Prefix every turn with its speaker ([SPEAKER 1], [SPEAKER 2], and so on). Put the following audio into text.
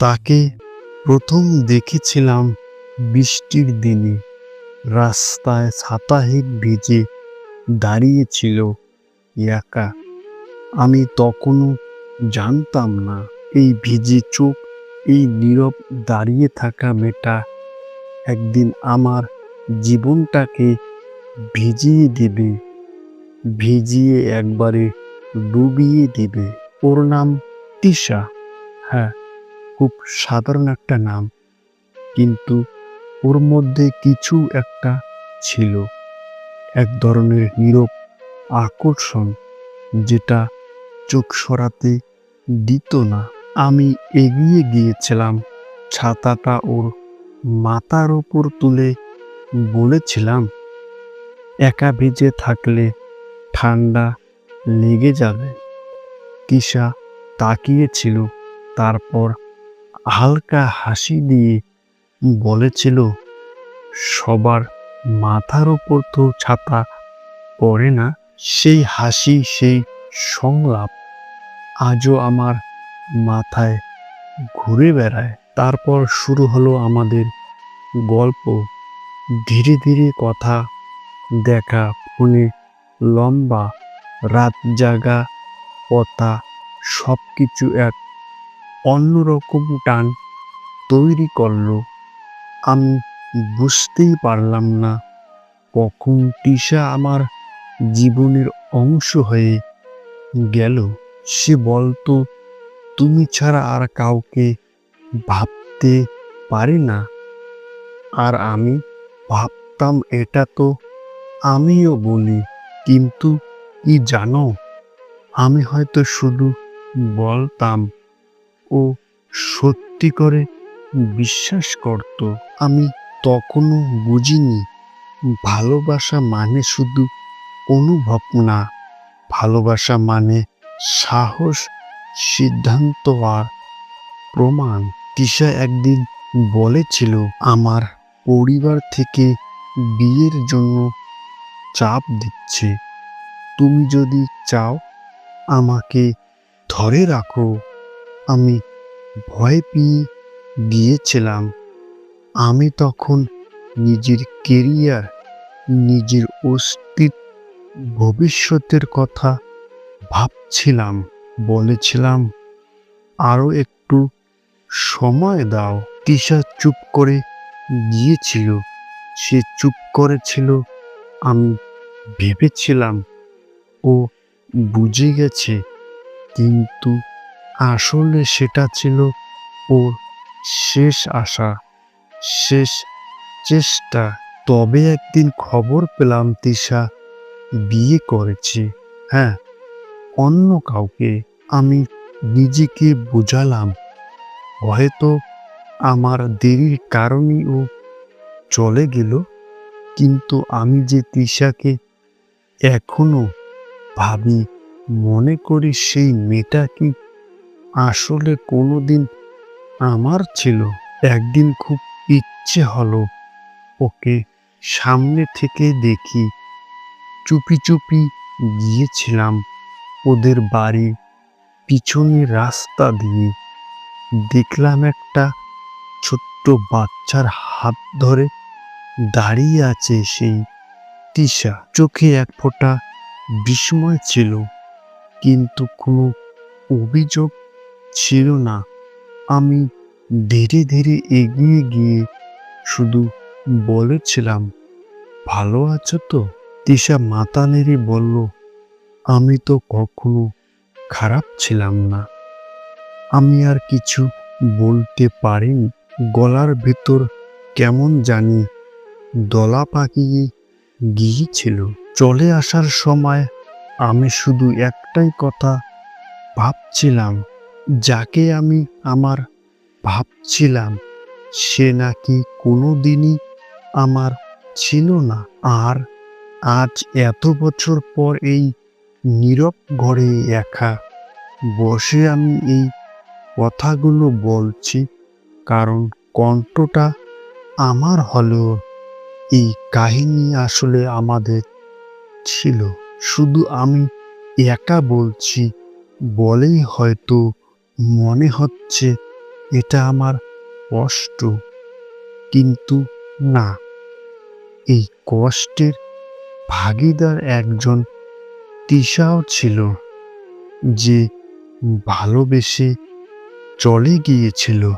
[SPEAKER 1] তাকে প্রথম দেখেছিলাম বৃষ্টির দিনে। রাস্তায় ছাতাহীন ভিজে দাঁড়িয়েছিল একা। আমি তখনও জানতাম না, এই ভিজে চোখ, এই নীরব দাঁড়িয়ে থাকা মেয়েটা একদিন আমার জীবনটাকে ভিজিয়ে দেবে, ভিজিয়ে একবারে ডুবিয়ে দেবে। ওর নাম তিশা। হ্যাঁ খুব সাধারণ একটা নাম, কিন্তু ওর মধ্যে কিছু একটা ছিল। এক ধরনের নীরব আকর্ষণ যেটা চোখ সরাতে দিত না। আমি এগিয়ে গিয়েছিলাম, ছাতাটা ওর মাথার ওপর তুলে বলেছিলাম, একা ভিজে থাকলে ঠান্ডা লেগে যাবে। কিসা তাকিয়েছিল, তারপর হালকা হাসি দিয়ে বলেছিল, সবার মাথার ওপর তো ছাতা পড়ে না, সেই হাসি, সেই সংলাপ আজও আমার মাথায় ঘুরে বেড়ায়। তারপর শুরু হলো আমাদের গল্প। ধীরে ধীরে কথা, দেখা, ফোনে লম্বা, রাত জাগা, কথা সব কিছু এক অন্যরকম টান তৈরি করল। আমি বুঝতেই পারলাম না কখন তিশা আমার জীবনের অংশ হয়ে গেল। সে বলতো, তুমি ছাড়া আর কাউকে ভাবতে পারি না। আর আমি ভাবতাম এটা তো আমিও বলি, কিন্তু কি জানো? আমি হয়তো শুধু বলতাম ও সত্যি করে বিশ্বাস করত, আমি তখনও বুঝিনি। ভালোবাসা মানে শুধু অনুভব না, ভালোবাসা মানে সাহস, সিদ্ধান্ত আর প্রমাণ। তিশা একদিন বলেছিল, আমার পরিবার থেকে বিয়ের জন্য চাপ দিচ্ছে। তুমি যদি চাও, আমাকে ধরে রাখো। আমি ভয় পেয়ে গিয়েছিলাম। আমি তখন নিজের কেরিয়ার নিজের অস্তিত্ব, ভবিষ্যতের কথা ভাবছিলাম, বলেছিলাম আরও একটু সময় দাও। তিশা চুপ করে গিয়েছিল। সে চুপ করেছিল, আমি ভেবেছিলাম, ও বুঝে গেছে। কিন্তু আসলে সেটা ছিল ওর শেষ আশা, শেষ চেষ্টা। তবে একদিন খবর পেলাম, তিশা বিয়ে করেছে হ্যাঁ? অন্য কাউকে আমি নিজেকে বোঝালাম। হয়তো আমার দেরির কারণেই ও চলে গেল, কিন্তু আমি যে তিশাকে এখনও ভাবি, মনে করি সেই মেয়েটা কি আসলে কোনো দিন আমার ছিল, একদিন খুব ইচ্ছে হলো ওকে সামনে থেকে দেখি। চুপি চুপি গিয়েছিলাম ওদের বাড়ি পিছনে রাস্তা দিয়ে। দেখলাম একটা ছোট্ট বাচ্চার হাত ধরে দাঁড়িয়ে আছে সেই তিশা। চোখে এক ফোঁটা বিস্ময় ছিল, কিন্তু কোনো অভিযোগ ছিল না। আমি ধীরে ধীরে এগিয়ে গিয়ে শুধু বলেছিলাম, ভালো আছো তো? তিশা মাথা নেড়ে বলল, আমি তো কখনো খারাপ ছিলাম না। আমি আর কিছু বলতে পারিনি। গলার ভেতর কেমন জানি দলা পাকিয়ে গিয়েছিল। চলে আসার সময় আমি শুধু একটাই কথা ভাবছিলাম যাকে আমি আমার ভাবছিলাম, সে নাকি কোনো দিনই আমার ছিল না। আর আজ এত বছর পর এই নীরব ঘরে একা বসে আমি এই কথাগুলো বলছি, কারণ কণ্ঠটা আমার হলেও এই কাহিনী আসলে আমাদের ছিল। শুধু আমি একা বলছি, বলেই হয়তো মনে হচ্ছে এটা আমার কষ্ট, কিন্তু না। এই কষ্টের ভাগিদার একজন তিশাও ছিল যে ভালোবেসে চলে গিয়েছিল।